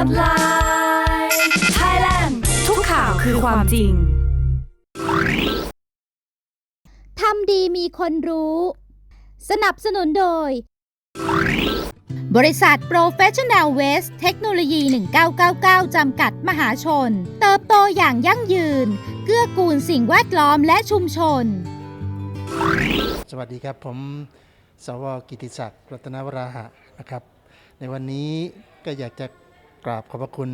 Hotline Thailand ทุกข่าวคือความจริง ทำดีมีคนรู้ สนับสนุนโดย บริษัท Professional Waste เทคโนโลยี 1999 จำกัดมหาชน เติบโตอย่างยั่งยืน เกื้อกูลสิ่งแวดล้อมและชุมชน สวัสดีครับ ผม สวกิติศักดิ์รัตนวราหะนะครับ ในวันนี้ก็อยากจะ กราบขอบพระคุณ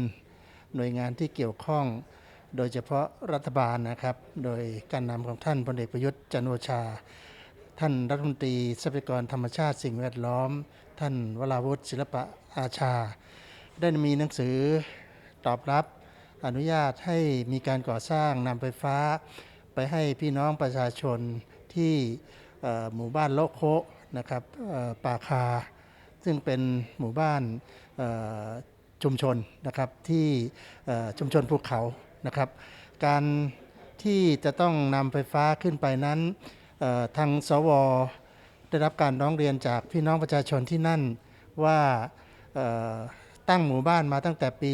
หน่วยงานที่เกี่ยวข้อง โดยเฉพาะรัฐบาลนะครับ โดยการนำของท่านพลเอกประยุทธ์จันโอชา ท่านรัฐมนตรีทรัพยากรธรรมชาติสิ่งแวดล้อม ท่านวราวุฒิศิลปะอาชา ได้มีหนังสือตอบรับอนุญาตให้มีการก่อสร้างนำไฟฟ้า ไปให้พี่น้องประชาชนที่หมู่บ้านโลโคนะครับป่าคา ซึ่งเป็นหมู่บ้าน ชุมชนนะครับที่ชุมชนภูเขานะครับ การที่จะต้องนำไฟฟ้าขึ้นไปนั้นทางสวได้รับการร้องเรียนจากพี่น้องประชาชนที่นั่นว่าตั้งหมู่บ้านมาตั้งแต่ปี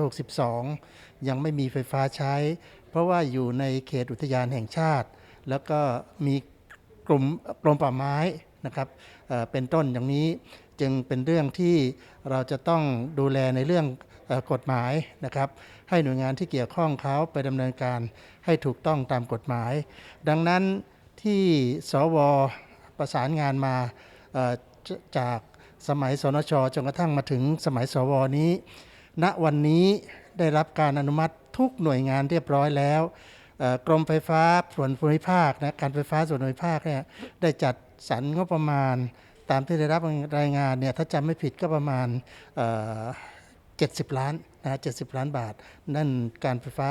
2562 ยังไม่มีไฟฟ้าใช้ เพราะว่าอยู่ในเขตอุทยานแห่งชาติ แล้วก็มีกลุ่มกรมป่าไม้ นะครับเเป็นต้นอย่างนี้จึงเป็นเรื่องที่เราจะต้องดูแลในเรื่องอกฎหมายนะครับ ให้หน่วยงานที่เกี่ยวข้องเขาไปดำเนินการให้ถูกต้องตามกฎหมาย ดังนั้นที่สวประสานงานมาจากสมัยสนชจนกระทั่งมาถึงสมัยสวนี้ ณวันนี้ได้รับการอนุมัติทุกหน่วยงานเรียบร้อยแล้ว กรมไฟฟ้าส่วนภูมิภาคนะการไฟฟ้าส่วนภูมิภาคเนี่ยได้จัดสรรงบประมาณ ตามที่ได้รับรายงานเนี่ยถ้าจำไม่ผิดก็ประมาณเอ่อ70 ล้านนะ70 ล้านบาท นั่นการไฟฟ้า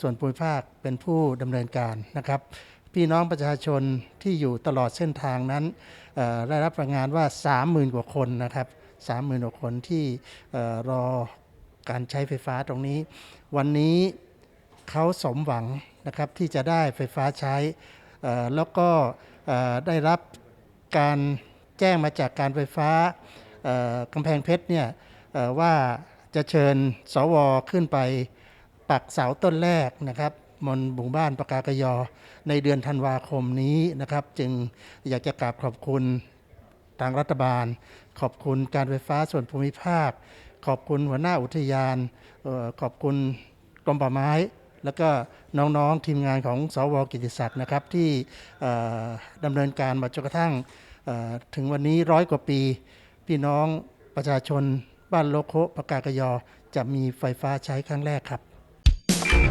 ส่วนภูมิภาคเป็นผู้ดำเนินการนะครับพี่น้องประชาชนที่อยู่ตลอดเส้นทางนั้นได้รับรายงานว่า 30,000 กว่าคนนะครับ30,000กว่าคนที่อรอการใช้ไฟฟ้าตรงนี้ วันนี้ เขาสมหวังนะครับที่จะได้ไฟฟ้าใช้ แล้วก็ได้รับการแจ้งมาจากการไฟฟ้ากำแพงเพชรเนี่ยว่าจะเชิญสวขึ้นไปปักเสาต้นแรกนะครับบนหมู่บ้านปากากยอในเดือนธันวาคมนี้นะครับ จึงอยากจะกราบขอบคุณทางรัฐบาล ขอบคุณการไฟฟ้าส่วนภูมิภาค ขอบคุณหัวหน้าอุทยาน ขอบคุณกรมป่าไม้ แล้วก็น้องๆทีมงานของสวกิติศักดิ์นะครับที่ดำเนินการมาจนกระทั่งถึงวันนี้ร้อยกว่าปี พี่น้องประชาชนบ้านโลโคปากากยอ จะมีไฟฟ้าใช้ครั้งแรกครับ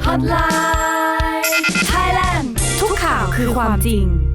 Hotline Thailand ทุกข่าวคือความจริง